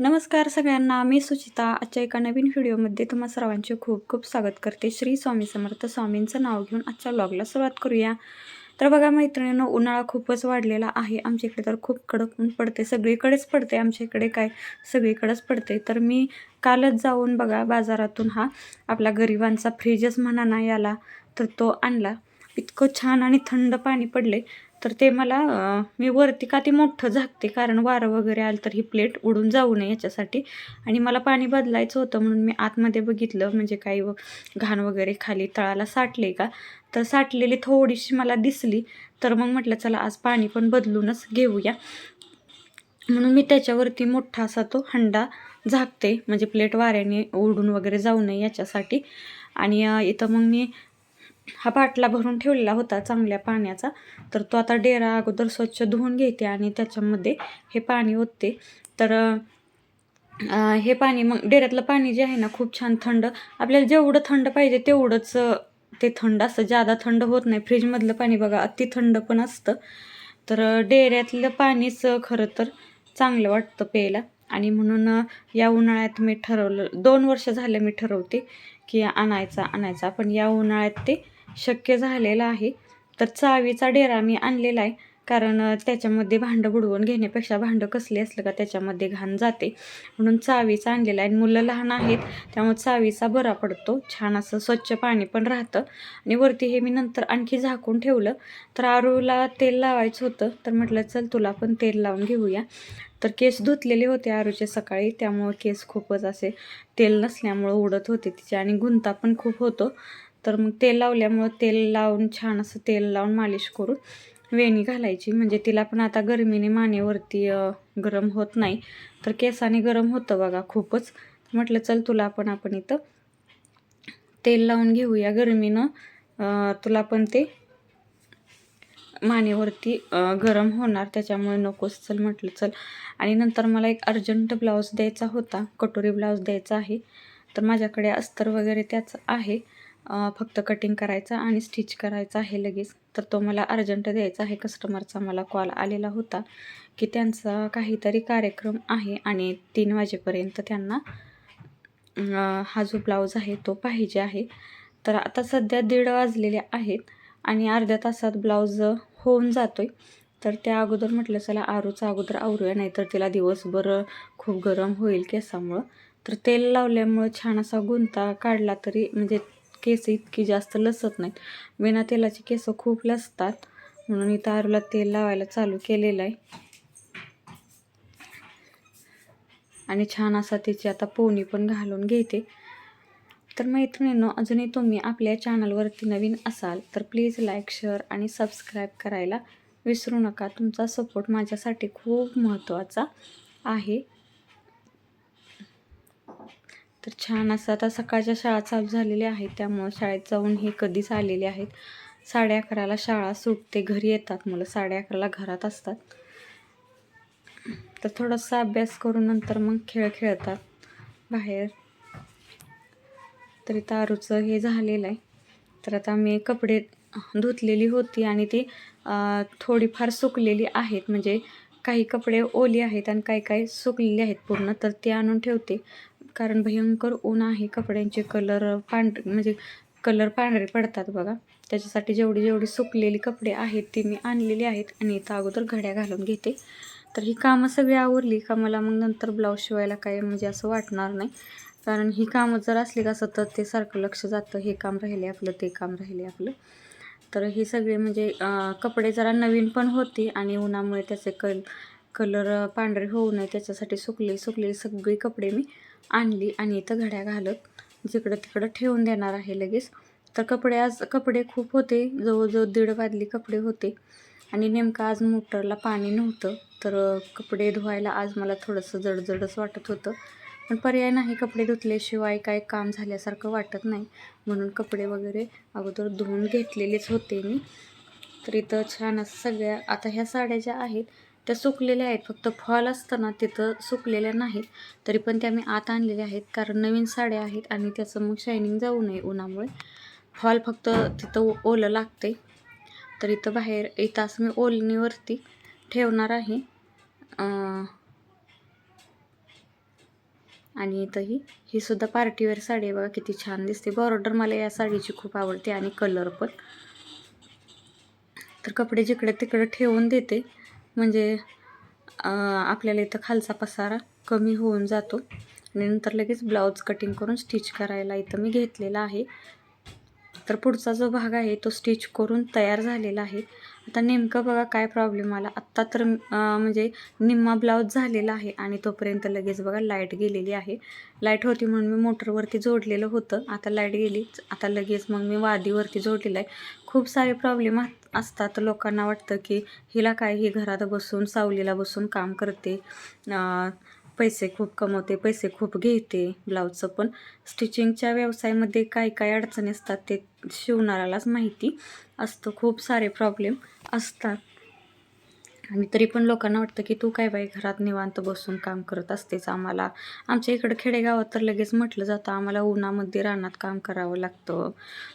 नमस्कार सगळ्यांना मी सुचिता. आजच्या एका नवीन व्हिडिओमध्ये तुम्हा सर्वांचे खूप खूप स्वागत करते. श्री स्वामी समर्थ स्वामींचं नाव घेऊन आजच्या ब्लॉगला सुरुवात करूया. तर बघा मैत्रिणीनं उन्हाळा खूपच वाढलेला आहे. आमच्या इकडे तर खूप कडक ऊन पडते. सगळीकडेच पडते. आमच्या इकडे काय? सगळीकडेच पडते. तर मी कालच जाऊन बघा बाजारातून हा आपला गरिबांचा फ्रीजच म्हणा ना याला तर तो आणला. इतकं छान आणि थंड पाणी पडले तर ते मला मी वरती का ते मोठं झाकते कारण वारं वगैरे आलं तर ही प्लेट उडून जाऊ नये याच्यासाठी. आणि मला पाणी बदलायचं होतं म्हणून मी आतमध्ये बघितलं म्हणजे काही घाण वगैरे खाली तळाला साठले का? तर साठलेली थोडीशी मला दिसली तर मग म्हटलं चला आज पाणी पण बदलूनच घेऊया. म्हणून मी त्याच्यावरती मोठा असा तो हंडा झाकते म्हणजे प्लेट वाऱ्याने उडून वगैरे जाऊ नये याच्यासाठी. आणि इथं मग मी हा बाटला भरून ठेवलेला होता चांगल्या पाण्याचा. तर तो आता डेरा अगोदर स्वच्छ धुवून घेते आणि त्याच्यामध्ये हे पाणी ओतते. तर हे पाणी मग डेऱ्यातलं पाणी जे आहे ना खूप छान थंड. आपल्याला जेवढं थंड पाहिजे तेवढंच ते थंड असतं. ज्यादा थंड होत नाही फ्रीजमधलं पाणी बघा अति थंड पण असतं. तर डेऱ्यातलं पाणीच खरं तर चांगलं वाटतं प्यायला. आणि म्हणून या उन्हाळ्यात मी ठरवलं दोन वर्ष झालं मी ठरवते की आणायचा आणायचा. पण या उन्हाळ्यात ते शक्य झालेलं आहे. तर चावीचा डेरा मी आणलेला आहे. कारण त्याच्यामध्ये भांडं बुडवून घेण्यापेक्षा भांडं कसले असलं का त्याच्यामध्ये घाण जाते. म्हणून चावीचा आणलेला आहे. आणि मुलं लहान आहेत त्यामुळे चावीचा बरा पडतो. छान असं स्वच्छ पाणी पण राहतं. आणि वरती हे मी नंतर आणखी झाकून ठेवलं. तर आरूला तेल लावायचं होतं. तर म्हटलं चल तुला पण तेल लावून घेऊया. तर केस धुतलेले होते आरूचे सकाळी. त्यामुळं केस खूपच असे तेल नसल्यामुळं उडत होते तिचे. आणि गुंता पण खूप होतो. तर मग तेल लावल्यामुळं तेल लावून छान असं तेल लावून मालिश करून वेणी घालायची. म्हणजे तिला पण आता गरमीने मानेवरती गरम होत नाही. तर केसाने गरम होतं बघा खूपच. म्हटलं चल तुला पण आपण इथं तेल लावून घेऊया गरमीनं. तुला पण ते मानेवरती गरम होणार. त्याच्यामुळे नकोच चल म्हटलं चल. आणि नंतर मला एक अर्जंट ब्लाऊज द्यायचा होता. कटोरी ब्लाऊज द्यायचा आहे. तर माझ्याकडे अस्तर वगैरे त्याच आहे. फक्त कटिंग करायचं आणि स्टिच करायचं आहे लगेच. तर तो मला अर्जंट द्यायचा आहे. कस्टमरचा मला कॉल आलेला होता की त्यांचा काहीतरी कार्यक्रम आहे आणि तीन वाजेपर्यंत त्यांना हा जो ब्लाऊज आहे तो पाहिजे आहे. तर आता सध्या दीड वाजलेले आहेत आणि अर्ध्या तासात ब्लाऊज होऊन जातो आहे तर त्या अगोदर म्हटलं चला आरूचा अगोदर आवरूया नाहीतर तिला दिवसभर खूप गरम होईल केसामुळं. तर तेल लावल्यामुळं छान असा गुंता काढला तरी म्हणजे केस इतकी जास्त लसत नाहीत. बिना तेलाची केस खूप लसतात. म्हणून इथं आरूला तेल लावायला चालू केलेलं आहे. आणि छान असा तिची आता पोनी पण घालून घेते. तर मैत्रिणींनो अजूनही तुम्ही आपल्या चॅनलवरती नवीन असाल तर प्लीज लाईक शेअर आणि सबस्क्राईब करायला विसरू नका. तुमचा सपोर्ट माझ्यासाठी खूप महत्त्वाचा आहे. तर छान असं आता सकाळच्या शाळा चालू झालेल्या आहेत. त्यामुळं शाळेत जाऊन हे कधीच आलेले आहेत. साडे अकराला शाळा सुटते घरी येतात. मुलं साडे अकराला घरात असतात. तर थोडासा अभ्यास करून नंतर मग खेळ खेळतात बाहेर. तर इथं आरूचं हे झालेलं आहे. तर आता मी कपडे धुतलेली होती आणि ती थोडीफार सुकलेली आहेत. म्हणजे काही कपडे ओली आहेत आणि काही काही सुकलेली आहेत पूर्ण. तर ते आणून ठेवते. कारण भयंकर ऊन आहे कपड्यांचे कलर पांढरे म्हणजे कलर पांढरे पडतात बघा. त्याच्यासाठी जेवढी जेवढी सुकलेली कपडे आहेत ती मी आणलेली आहेत आणि इथं अगोदर घड्या घालून घेते. तर ही कामं सगळी आवरली का मला मग नंतर ब्लाऊज शिवायला काय म्हणजे असं वाटणार नाही. कारण ही कामं जर असली का सतत ते सारखं लक्ष जातं हे काम राहिले आपलं ते काम राहिले आपलं. तर हे सगळे म्हणजे कपडे जरा नवीन पण होते आणि उन्हामुळे त्याचे कल कलर पांढरे होऊ नये त्याच्यासाठी सुकले सुकले सगळे कपडे मी आणली आणि इथं घड्या घालत जिकडं तिकडं ठेवून देणार आहे लगेच. तर कपडे आज कपडे खूप होते. जवळजवळ दीड वाजली कपडे होते. आणि नेमकं आज मोटरला पाणी नव्हतं. तर कपडे धुवायला आज मला थोडंसं जडजडच वाटत होतं. पण पर्याय नाही कपडे धुतल्याशिवाय काय काम झाल्यासारखं वाटत नाही. म्हणून कपडे वगैरे अगोदर धुवून घेतलेलेच होते मी. तर इथं छान असं सगळ्या आता ह्या साड्या ज्या आहेत त्या सुकलेल्या आहेत. फक्त फॉल असताना तिथं सुकलेल्या नाहीत. तरी पण त्या मी आत आणलेल्या आहेत. कारण नवीन साड्या आहेत आणि त्याचं मग शायनिंग जाऊ नये उन्हामुळे. फॉल फक्त तिथं ओलं लागते. तर इथं बाहेर इथं असं मी ओलणीवरती ठेवणार आहे. आणि इथंही ही सुद्धा पार्टीवेअर साडी आहे बघा किती छान दिसते. बॉर्डर मला या साडीची खूप आवडते आणि कलर पण. तर कपडे जिकडे तिकडे ठेवून देते. म्हणजे आपल्याला इथं खालचा पसारा कमी होऊन जातो. आणि नंतर लगेच ब्लाऊज कटिंग करून स्टिच करायला इथं मी घेतलेला आहे. तर पुढचा जो भाग आहे तो स्टिच करून तयार झालेला आहे. आता नेमकं बघा काय प्रॉब्लेम आला. आत्ता तर म्हणजे निम्मा ब्लाऊज झालेला आहे आणि तोपर्यंत लगेच बघा लाइट गेलेली आहे. लाइट होती म्हणून मी मोटरवरती जोडलेलं होतं. आता लाइट गेली. आता लगेच मग मी वादीवरती जोडलेलं आहे. खूप सारे प्रॉब्लेम असतात. लोकांना वाटतं की हिला काय ही घरात बसून सावलीला बसून काम करते. पैसे खूप कमवते पैसे खूप घेते ब्लाऊजचं पण. स्टिचिंगच्या व्यवसायामध्ये काय काय अडचणी असतात ते शिवणाऱ्यालाच माहिती असतं. खूप सारे प्रॉब्लेम असतात. आणि तरी पण लोकांना वाटतं की तू काय बाई घरात निवांत बसून काम करत असतेच आम्हाला. आमच्या इकडं खेडेगावात तर लगेच म्हटलं जातं आम्हाला उन्हामध्ये रानात काम करावं लागतं.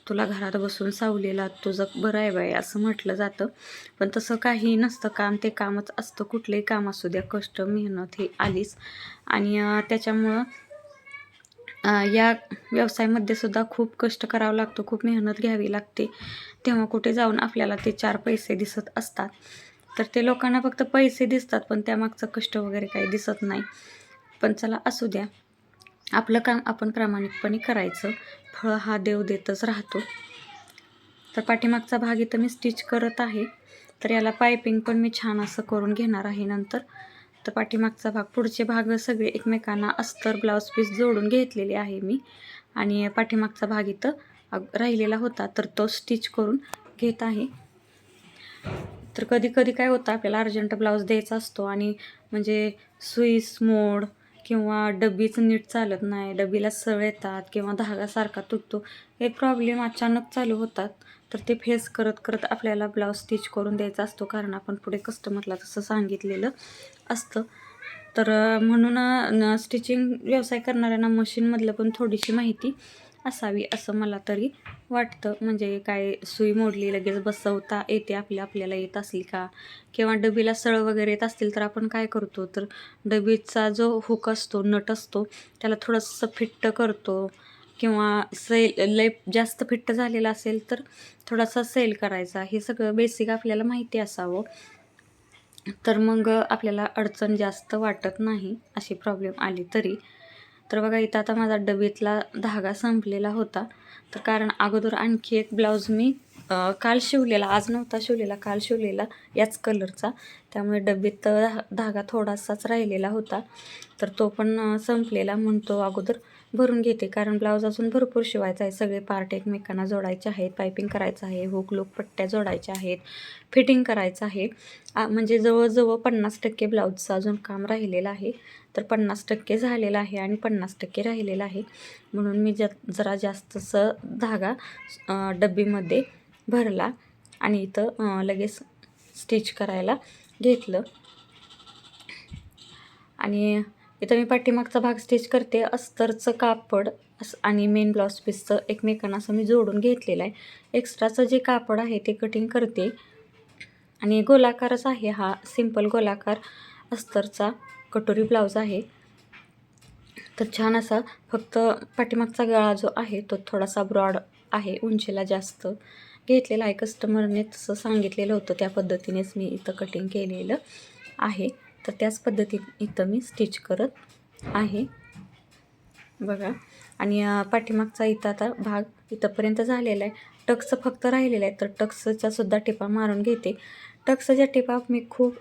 तुला घरात बसून सावलीला तुझं बरं आहे बाई असं म्हटलं जातं. पण तसं काही नसतं काम ते कामच असतं. कुठलंही काम असू द्या कष्ट मेहनत हे आलीच. आणि त्याच्यामुळं या व्यवसायामध्ये सुद्धा खूप कष्ट करावं लागतो खूप मेहनत घ्यावी लागते. तेव्हा कुठे जाऊन आपल्याला ते चार पैसे दिसत असतात. तर ते लोकांना फक्त पैसे दिसतात पण त्यामागचं कष्ट वगैरे काही दिसत नाही. पण चला असू द्या. आपलं काम आपण प्रामाणिकपणे करायचं. फळ हा देव देतच राहतो. तर पाठीमागचा भाग इथं मी स्टिच करत आहे. तर याला पायपिंग पण मी छान असं करून घेणार आहे नंतर. तर पाठीमागचा भाग पुढचे भाग सगळे एकमेकांना अस्तर ब्लाऊज पीस जोडून घेतलेले आहे मी. आणि पाठीमागचा भाग इथं राहिलेला होता तर तो स्टिच करून घेत आहे. तर कधी कधी काय होतं आपल्याला अर्जंट ब्लाऊज द्यायचा असतो आणि म्हणजे सुईस मोड किंवा डब्बीच नीट चालत नाही डबीला सळ येतात किंवा धागासारखा तुटतो हे प्रॉब्लेम अचानक चालू होतात. तर ते फेस करत करत आपल्याला ब्लाऊज स्टिच करून द्यायचा असतो कारण आपण पुढे कस्टमरला तसं सांगितलेलं असतं. तर म्हणून स्टिचिंग व्यवसाय करणाऱ्यांना मशीनमधलं पण थोडीशी माहिती असावी असं मला तरी वाटतं? म्हणजे काय सुई मोडली लगेच बसवता येते आपली आपल्याला येत असली का? किंवा डबीला सळ वगैरे येत असतील तर आपण काय करतो? तर डबीचा जो हुक असतो नट असतो त्याला थोडंसं फिट्ट करतो. किंवा सैल लय जास्त फिट्ट झालेला असेल तर थोडासा सेल करायचा. हे सगळं बेसिक आपल्याला माहिती असावं. तर मग आपल्याला अडचण जास्त वाटत नाही अशी प्रॉब्लेम आली तरी. तर बघा इथं आता माझा डबीतला धागा संपलेला होता. तर कारण अगोदर आणखी एक ब्लाऊज मी काल शिवलेला आज नव्हता शिवलेला काल शिवलेला याच कलरचा. त्यामुळे डबीत धागा थोडासाच राहिलेला होता. तर तो पण संपलेला म्हणतो अगोदर. भरून घेते. कारण ब्लाऊज अजून भरपूर शिवायचा आहे. सगळे पार्ट एकमेकांना जोडायचे आहेत. पायपिंग करायचं आहे. हुक लूक पट्ट्या जोडायच्या आहेत. फिटिंग करायचं आहे. म्हणजे जवळजवळ पन्नास टक्के ब्लाऊजचं अजून काम राहिलेलं आहे. तर पन्नास टक्के झालेलं आहे आणि पन्नास टक्के राहिलेलं आहे. म्हणून मी ज जरा जास्तसं धागा डब्बीमध्ये भरला आणि इथं लगेच स्टिच करायला घेतलं. आणि इथं मी पाठीमागचा भाग स्टिच करते. अस्तरचं कापड असं आणि मेन ब्लाऊज पीसचं एकमेकांना असं मी जोडून घेतलेलं आहे. एक्स्ट्राचं जे कापड आहे ते कटिंग करते. आणि गोलाकारच आहे हा सिंपल गोलाकार अस्तरचा कटोरी ब्लाऊज आहे. तर छान असा फक्त पाठीमागचा गळा जो आहे तो थोडासा ब्रॉड आहे उंचीला जास्त घेतलेला आहे. कस्टमरने तसं सांगितलेलं होतं त्या पद्धतीनेच मी इथं कटिंग केलेलं आहे. तर त्याच पद्धतीने इथं मी स्टिच करत आहे. बघा. आणि पाठीमागचा इथं आता भाग इथंपर्यंत झालेला आहे. टक्स फक्त राहिलेलं आहे. तर टक्सचा सुद्धा टिपा मारून घेते. टक्सच्या टिपा मी खूप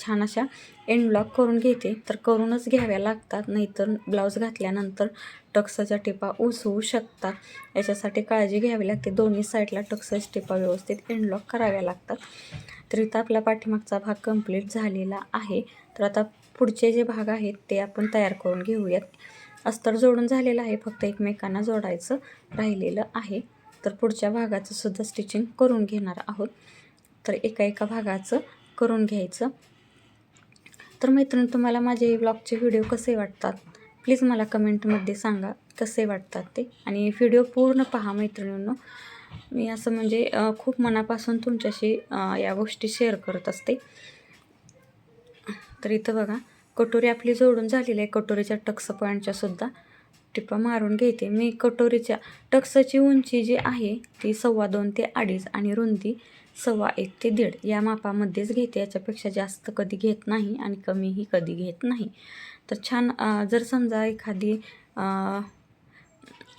छान अशा एंड ब्लॉक करून घेते. तर करूनच घ्याव्या लागतात. नाहीतर ब्लाऊज घातल्यानंतर टक्सच्या टिपा उसवू शकतात. याच्यासाठी काळजी घ्यावी लागते. दोन्ही साईडला टक्सच्या टिपा व्यवस्थित एंड कराव्या लागतात. तर इथं आपला पाठीमागचा भाग कंप्लीट झालेला आहे. तर आता पुढचे जे भाग आहेत ते आपण तयार करून घेऊयात. अस्तर जोडून झालेलं आहे फक्त एकमेकांना जोडायचं राहिलेलं आहे. तर पुढच्या भागाचं सुद्धा स्टिचिंग करून घेणार आहोत. तर एका एका भागाचं करून घ्यायचं. तर मैत्रिणी तुम्हाला माझे ब्लॉगचे व्हिडिओ कसे वाटतात? प्लीज मला कमेंटमध्ये सांगा कसे वाटतात ते? आणि व्हिडिओ पूर्ण पहा मैत्रिणींनो. मी असं म्हणजे खूप मनापासून तुमच्याशी या गोष्टी शेअर करत असते. तर इथं बघा कटोरी आपली जोडून झालेली आहे. कटोरीच्या टक्स पॉईंटच्या सुद्धा टिपा मारून घेते. मी कटोरीच्या टक्सची उंची जी आहे ती सव्वा दोन ते अडीच आणि रुंदी सव्वा एक ते दीड या मापामध्येच घेते. याच्यापेक्षा जास्त कधी घेत नाही आणि कमीही कधी घेत नाही. तर छान जर समजा एखादी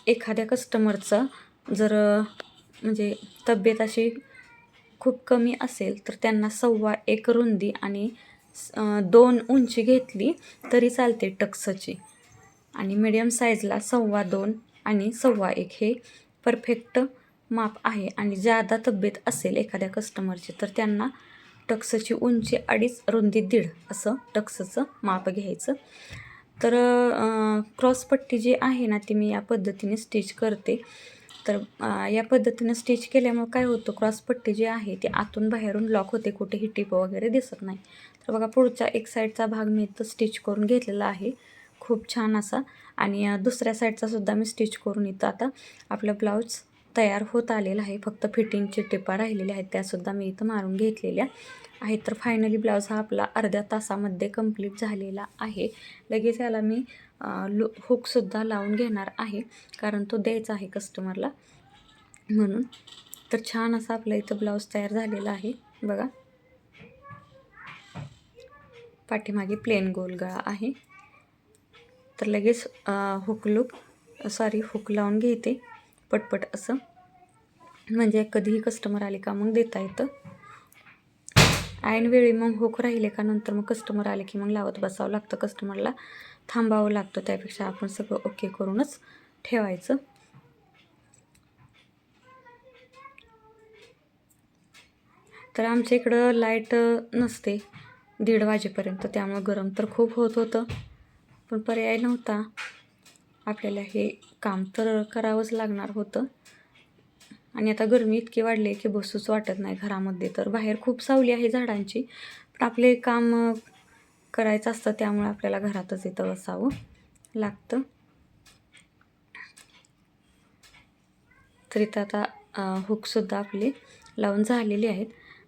एखाद्या कस्टमरचं जर म्हणजे तब्येत अशी खूप कमी असेल तर त्यांना सव्वा एक रुंदी आणि दोन उंची घेतली तरी चालते टक्सची. आणि मिडियम साईजला सव्वा दोन आणि सव्वा एक हे परफेक्ट माप आहे. आणि जादा तब्येत असेल एखाद्या कस्टमरची तर त्यांना टक्सची उंची अडीच रुंदी दीड असं टक्सचं माप घ्यायचं. तर क्रॉसपट्टी जी आहे ना ती मी या पद्धतीने स्टिच करते. तर या पद्धतीनं स्टिच केल्यामुळे काय होतं क्रॉसपट्टी जी आहे ती आतून बाहेरून लॉक होते कुठेही टिप वगैरे दिसत नाही. तर बघा पुढचा एक साईडचा भाग मी इथं स्टिच करून घेतलेला आहे. खूप छान असा. आणि दुसऱ्या साईडचा सुद्धा मी स्टिच करून इथं आता आपलं ब्लाऊज तयार होत आलेला आहे. फक्त फिटिंगची टिपा राहिलेल्या आहेत त्यासुद्धा मी इथं मारून घेतलेल्या. आहेत तर फायनली ब्लाऊज हा आपला अर्ध्या तासामध्ये कंप्लीट झालेला आहे. लगेच याला मी लु हुकसुद्धा लावून घेणार आहे. कारण तो द्यायचा आहे कस्टमरला म्हणून तर छान असा आपला इथं ब्लाऊज तयार झालेला आहे. बघा. पाठीमागे प्लेन गोल गळा आहे. तर लगेच हुक लुक सॉरी हुक लावून घेते. पटपट असं. म्हणजे कधीही कस्टमर आले का मग देता येतं. ऐनवेळी मग होक राहिले का नंतर मग कस्टमर आले की मग लावत बसावं लागतं. कस्टमरला थांबावं लागतं. त्यापेक्षा आपण सगळं ओके करूनच ठेवायचं. तर आमच्या इकडं लाइट नसते. दीड वाजेपर्यंत. त्यामुळं गरम तर खूप होत होतं. पण पर्याय नव्हता. आपल्याला हे काम तर करावंच लागणार होतं. आणि आता गरमी इतकी वाढली आहे की बसूच वाटत नाही घरामध्ये. तर बाहेर खूप सावली आहे झाडांची. पण आपले काम करायचं असतं त्यामुळे आपल्याला घरातच इथं बसावं लागतं. तर इथं आता हुकसुद्धा आपले लावून झालेले आहेत.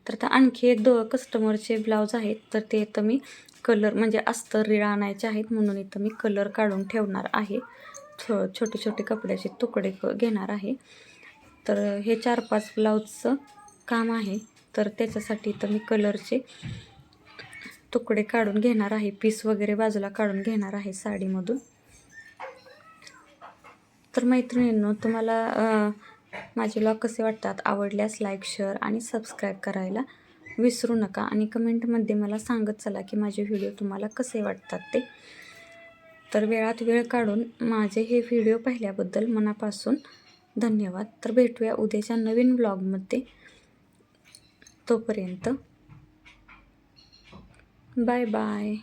तर आता आणखी एक दो कस्टमरचे ब्लाऊज आहेत. तर ते इथं मी कलर म्हणजे अस्तर रिळ आणायचे आहेत म्हणून इथं मी कलर काढून ठेवणार आहे. छो छोटे छोटे कपड्याचे तुकडे क घेणार आहे. तर हे चार पाच ब्लाऊजचं काम आहे. तर त्याच्यासाठी तर मी कलरचे तुकडे काढून घेणार आहे. पीस वगैरे बाजूला काढून घेणार आहे साडीमधून. तर मैत्रिणींनो तुम्हाला माझे ब्लॉग कसे वाटतात? आवडल्यास लाईक शेअर आणि सबस्क्राईब करायला विसरू नका. आणि कमेंटमध्ये मला सांगत चला की माझे व्हिडिओ तुम्हाला कसे वाटतात ते. तर वेळात वेळ काढून माझे हे व्हिडिओ पाहिल्याबद्दल मनापासून धन्यवाद. तर भेटूया उद्याच्या नवीन ब्लॉगमध्ये. तोपर्यंत बाय बाय.